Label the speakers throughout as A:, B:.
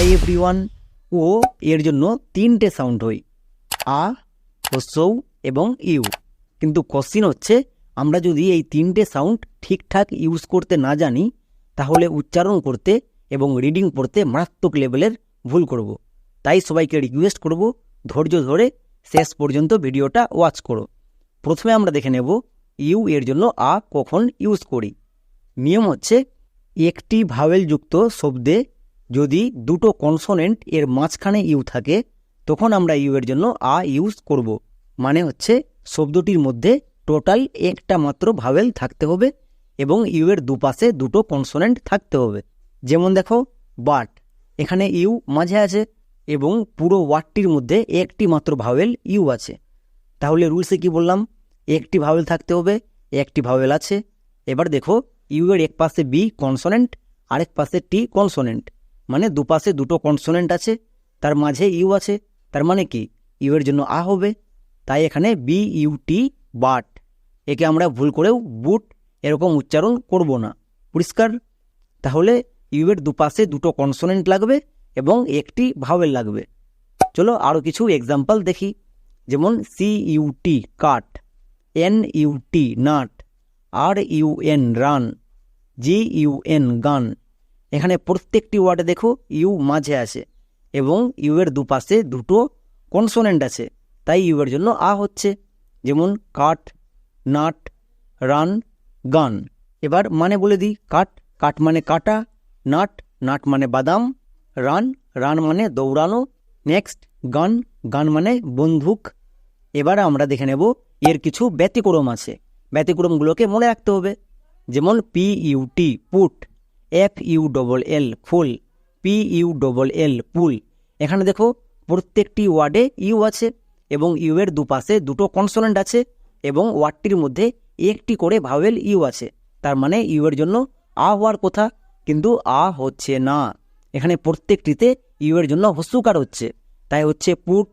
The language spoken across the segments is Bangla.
A: হাই এভরিওয়ান ও, এর জন্য তিনটে সাউন্ড হয়। আ হসৌ এবং ইউ। কিন্তু কোশ্চিন হচ্ছে, আমরা যদি এই তিনটে সাউন্ড ঠিকঠাক ইউজ করতে না জানি, তাহলে উচ্চারণ করতে এবং রিডিং পড়তে মারাত্মক লেভেলের ভুল করব। তাই সবাইকে রিকোয়েস্ট করব, ধৈর্য ধরে শেষ পর্যন্ত ভিডিওটা ওয়াচ করো। প্রথমে আমরা দেখে নেব, ইউ এর জন্য আ কখন ইউজ করি। নিয়ম হচ্ছে, একটি ভাওয়েলযুক্ত শব্দে যদি দুটো কনসোনেন্ট এর মাঝখানে ইউ থাকে, তখন আমরা ইউ এর জন্য আ ইউজ করব। মানে হচ্ছে শব্দটির মধ্যে টোটাল একটা মাত্র ভাওয়েল থাকতে হবে এবং ইউ এর দুপাশে দুটো কনসোনেন্ট থাকতে হবে। যেমন দেখো, বাট এখানে ইউ মাঝে আছে এবং পুরো ওয়ার্ডটির মধ্যে একটি মাত্র ভাওয়েল ইউ আছে। তাহলে রুলসে কি বললাম? একটি ভাওয়েল থাকতে হবে, একটি ভাওয়েল আছে। এবার দেখো, ইউ এর এক পাশে বি কনসোনেন্ট, আরেক পাশে টি কনসোনেন্ট। মানে দুপাশে দুটো কনসোনেন্ট আছে, তার মাঝে ইউ আছে, তার মানে কি? ইউ এর জন্য আ হবে। তাই এখানে বি, ইউ, টি, বাট। একে আমরা ভুল করেও বুট, এরকম উচ্চারণ করব না। পরিষ্কার? তাহলে ইউ এর দুপাশে দুটো কনসোনেন্ট লাগবে এবং একটি ভাওয়েল লাগবে। চলো আরও কিছু এক্সাম্পল দেখি। যেমন C, U, T, cut. N, U, T, nut. R, U, N, run. G, U, N, gun. এখানে প্রত্যেকটি ওয়ার্ডে দেখো ইউ মাঝে আছে এবং ইউ এর দুপাশে দুটো কনসোনেন্ট আছে। তাই ইউ এর জন্য আ হচ্ছে। যেমন কাট, নাট, রান, গান। এবার মানে বলে দিই কাট। কাট মানে কাটা, নাট নাট মানে বাদাম, রান রান মানে দৌড়ানো, নেক্সট গান গান মানে বন্দুক। এবার আমরা দেখে নেব এর কিছু ব্যতিক্রম আছে। ব্যতিক্রমগুলোকে মনে রাখতে হবে। যেমন P U T, put. F U double L full P U double L pull এখানে দেখো, প্রত্যেকটি ওয়ার্ডে ইউ আছে এবং ইউ এর দুপাশে দুটো কনসোনেন্ট আছে এবং ওয়ার্ডটির মধ্যে একটি করে ভাওয়েল ইউ আছে। তার মানে ইউ এর জন্য আ হওয়ার কথা, কিন্তু আ হচ্ছে না। এখানে প্রত্যেকটিতে ইউ এর জন্য হস্যকার হচ্ছে। তাই হচ্ছে পুট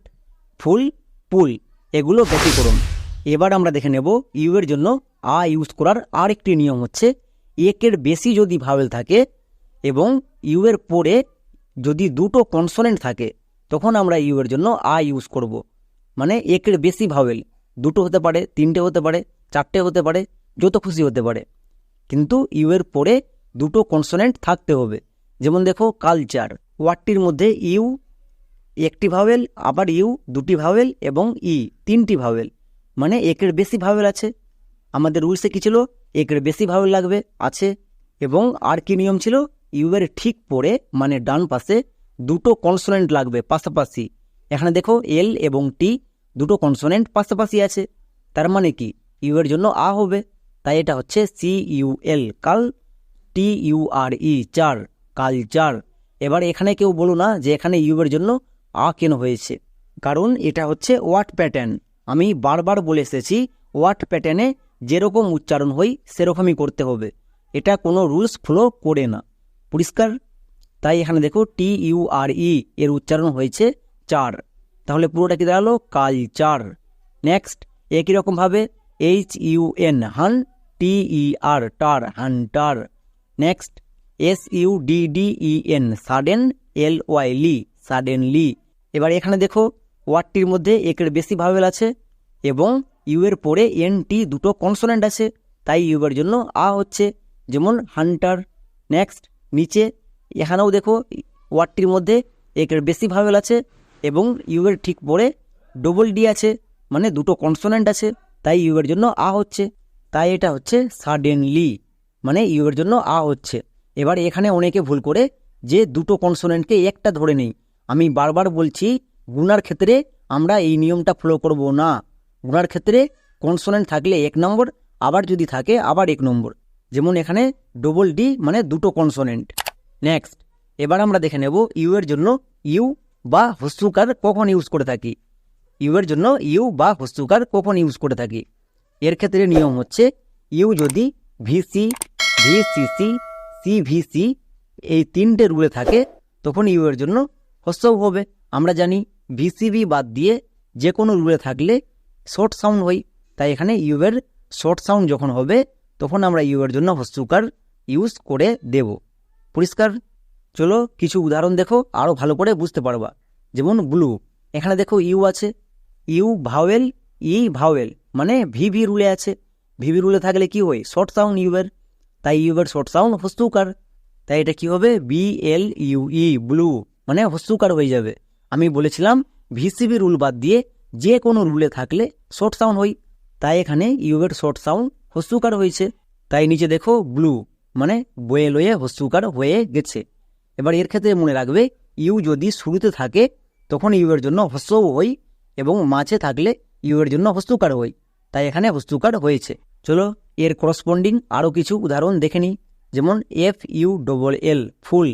A: ফুল পুল এগুলো ব্যতিক্রম। এবার আমরা দেখে নেব ইউ এর জন্য আ ইউজ করার আরেকটি নিয়ম হচ্ছে একের বেশি যদি ভাওয়েল থাকে এবং ইউ এর পরে যদি দুটো কনসোনেন্ট থাকে, তখন আমরা ইউ এর জন্য আ ইউজ করব। মানে একের বেশি ভাওয়েল দুটো হতে পারে, তিনটে হতে পারে, চারটে হতে পারে, যত খুশি হতে পারে। কিন্তু ইউ এর পরে দুটো কনসোনেন্ট থাকতে হবে। যেমন দেখো কালচার ওয়ার্ডটির মধ্যে ইউ একটি ভাওয়েল আবার ইউ দুটি ভাওয়েল এবং ই তিনটি ভাওয়েল মানে একের বেশি ভাওয়েল আছে। আমাদের রুলসে কী ছিল? একের বেশি ভাওয়েল লাগবে, আছে। এবং আর কি নিয়ম ছিল? ইউ এর ঠিক পরে মানে ডান পাশে, দুটো কনসোনেন্ট লাগবে পাশাপাশি। এখানে দেখো এল এবং টি দুটো কনসোনেন্ট পাশাপাশি আছে। তার মানে কি? ইউ এর জন্য আ হবে। তাই এটা হচ্ছে সি ইউ এল কাল টি ইউ আর ই চার কালচার এবার এখানে কেউ বলো না যে এখানে ইউ এর জন্য আ কেন হয়েছে। কারণ এটা হচ্ছে ওয়াট প্যাটার্ন আমি বারবার বলে এসেছি ওয়াট প্যাটার্নে যেরকম উচ্চারণ হই সেরকমই করতে হবে। এটা কোনো রুলস ফলো করে না। পরিষ্কার? তাই এখানে দেখো টি ইউ আর ই এর উচ্চারণ হয়েছে চার। তাহলে পুরোটা কি দাঁড়াল? কালচার। নেক্সট একই রকমভাবে H U N hun T E R ter, hunter. Next S U D D E N sudden L Y ly suddenly এবার এখানে দেখো, ওয়ার্ডটির মধ্যে একের বেশি ভাবেল আছে। এবং ইউ এর পরে এন টি দুটো কনসোনেন্ট আছে। তাই ইউ এর জন্য আ হচ্ছে যেমন হান্টার নেক্সট নিচে। এখানেও দেখো, ওয়ার্ডটির মধ্যে একের বেশি ভাওয়েল আছে এবং ইউ এর ঠিক পরে ডবল ডি আছে মানে দুটো কনসোনেন্ট আছে। তাই ইউ এর জন্য আ হচ্ছে। তাই এটা হচ্ছে সাডেনলি মানে ইউ এর জন্য আ হচ্ছে। এবার এখানে অনেকে ভুল করে যে দুটো কনসোনেন্টকে একটা ধরে নেই। আমি বারবার বলছি, গুনার ক্ষেত্রে আমরা এই নিয়মটা ফলো করব না। গুনার ক্ষেত্রে কনসোনেন্ট থাকলে এক নম্বর, আবার যদি থাকে, আবার এক নম্বর। যেমন এখানে ডবল ডি মানে দুটো কনসোনেন্ট নেক্সট এবার আমরা দেখে নেব ইউ এর জন্য ইউ বা হস্যকার কখন ইউজ করে থাকি। ইউ এর জন্য ইউ বা হস্যকার কখন ইউজ করে থাকি। এর ক্ষেত্রে নিয়ম হচ্ছে ইউ যদি ভিসি ভিসিসি সিভিসি এই তিনটে রুলে থাকে, তখন ইউ এর জন্য হস্যও হবে। আমরা জানি ভিসিবি বাদ দিয়ে যে কোনো রুলে থাকলে শর্ট সাউন্ড হয় তাই এখানে ইউ এর শর্ট সাউন্ড যখন হবে, তখন আমরা ইউ এর জন্য হস্যকার ইউজ করে দেব। পরিষ্কার? চলো কিছু উদাহরণ দেখো আরও ভালো করে বুঝতে পারবা। যেমন ব্লু এখানে দেখো ইউ আছে। ইউ ভাওয়েল ই ভাওয়েল মানে ভি ভি রুলে আছে। ভি ভি রুলে থাকলে কি হয়? শর্ট সাউন্ড ইউয়ের তাই ইউয়ের শর্ট সাউন্ড হস্তুকার তাই এটা কি হবে? B L U E blue মানে হস্তুকার হয়ে যাবে। আমি বলেছিলাম ভিসিবি রুল বাদ দিয়ে যে কোনো রুলে থাকলে শর্ট সাউন্ড হয়। তাই এখানে ইউয়ের শর্ট সাউন্ড হস্তুকার হয়েছে। তাই নিচে দেখো ব্লু মানে বয়ে লয়ে হস্তুকার হয়ে গেছে। এবার এর ক্ষেত্রে মনে রাখবে, ইউ যদি শুরুতে থাকে, তখন ইউয়ের জন্য হস্যও হই এবং মাঝে থাকলে ইউয়ের জন্য হস্তুকার হই তাই এখানে হস্তুকার হয়েছে। চলো এর করসপন্ডিং আরও কিছু উদাহরণ দেখে নিই। যেমন F U double L full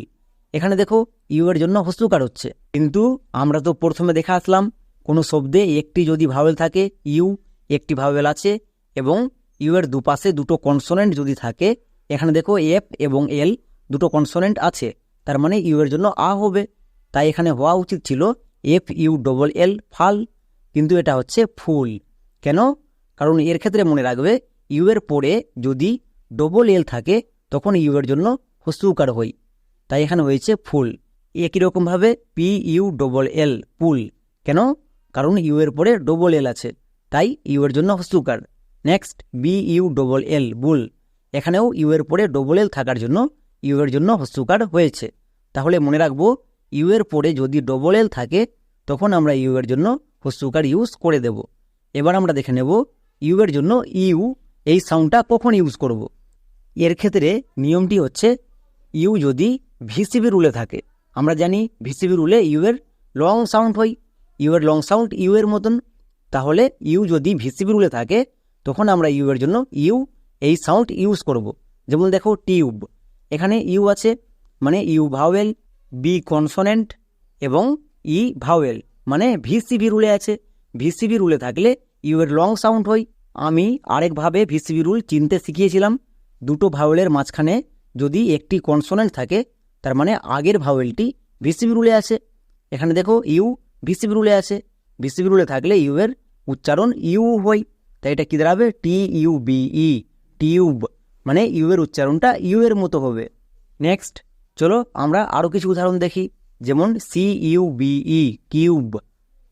A: এখানে দেখো ইউ এর জন্য হস্তুকার হচ্ছে। কিন্তু আমরা তো প্রথমে দেখে আসলাম কোনো শব্দে একটি যদি ভাওয়েল থাকে, ইউ একটি ভাওয়েল আছে এবং ইউ এর দুপাশে দুটো কনসোনেন্ট যদি থাকে, এখানে দেখো এফ এবং এল দুটো কনসোনেন্ট আছে, তার মানে ইউ এর জন্য আ হবে। তাই এখানে হওয়া উচিত ছিল এফ, ইউ, ডবল এল, ফাল, কিন্তু এটা হচ্ছে ফুল। কেন? কারণ এর ক্ষেত্রে মনে রাখবে, ইউ এর পরে যদি ডবল এল থাকে, তখন ইউ এর জন্য হস্তুকার হই। তাই এখানে হয়েছে ফুল। একই রকমভাবে P, U, double L, pull. কেন? কারণ ইউ এর পরে ডবল এল আছে। তাই ইউ এর জন্য হস্তুকার next B U double L bull এখানেও ইউ এর পরে ডবল এল থাকার জন্য ইউ এর জন্য হস্তুকার হয়েছে। তাহলে মনে রাখব, ইউ এর পরে যদি ডবল এল থাকে, তখন আমরা ইউ এর জন্য হস্তুকার ইউজ করে দেব। এবার আমরা দেখে নেব, ইউ এর জন্য ইউ, এই সাউন্ডটা কখন ইউজ করব। এর ক্ষেত্রে নিয়মটি হচ্ছে, ইউ যদি ভিসিবি রুলে থাকে, আমরা জানি ভিসিবি রুলে ইউ এর লং সাউন্ড হয়। ইউ এর লং সাউন্ড ইউ এর মতন, তাহলে ইউ যদি ভিসিবি রুলে থাকে, তখন আমরা ইউ এর জন্য ইউ এই সাউন্ড ইউজ করব। যেমন দেখো টিউব, এখানে ইউ আছে মানে ইউ ভাওয়েল, বি কনসোনেন্ট এবং ই ভাওয়েল মানে ভিসিবি রুলে আছে। ভিসিবি রুলে থাকলে ইউ এর লং সাউন্ড হয়। আমি আরেকভাবে ভিসিবি রুল চিনতে শিখিয়েছিলাম। দুটো ভাওয়েলের মাঝখানে যদি একটি কনসোনেন্ট থাকে, তার মানে আগের ভাওয়েলটি ভিসিবি রুলে আছে। এখানে দেখো ইউ ভিসিবি রুলে আছে। ভিসিবি রুলে থাকলে ইউ এর উচ্চারণ ইউ হয়। তাই এটা কী দাঁড়াবে? T U B E tube মানে ইউ এর উচ্চারণটা ইউ এর মতো হবে। নেক্সট চলো আমরা আরও কিছু উদাহরণ দেখি। যেমন C U B E cube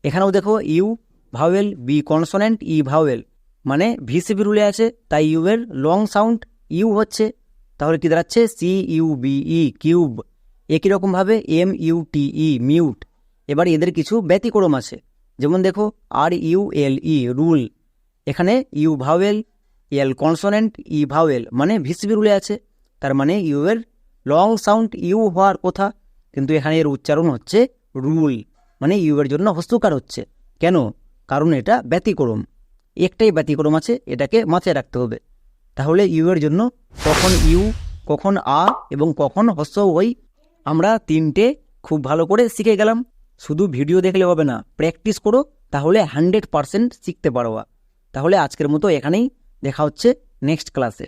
A: এখানেও দেখো U vowel B consonant E vowel. মানে ভিসিবি রুলে আছে, তাই ইউ এর লং সাউন্ড ইউ হচ্ছে। তাহলে কি দাঁড়াচ্ছে? C U B E cube একই রকমভাবে M U T E mute এবার এদের কিছু ব্যতিক্রম আছে। যেমন দেখো R U L E rule এখানে U vowel L consonant E vowel মানে ভিসিবি রুলে আছে। তার মানে ইউ এর লং সাউন্ড ইউ হওয়ার কথা। কিন্তু এখানে এর উচ্চারণ হচ্ছে রুল মানে ইউ এর জন্য হস্তকার হচ্ছে। কেন? কারণ এটা ব্যতিক্রম। একটাই ব্যতিক্রম আছে, এটাকে মাথায় রাখতে হবে। তাহলে ইউ এর জন্য কখন ইউ কখন আ এবং কখন হস্ত ওই আমরা তিনটে খুব ভালো করে শিখে গেলাম। শুধু ভিডিও দেখলে হবে না প্র্যাকটিস করো, তাহলে হান্ড্রেড পারসেন্ট শিখতে পারবা তাহলে আজকের মতো এখানেই, দেখা হচ্ছে নেক্সট ক্লাসে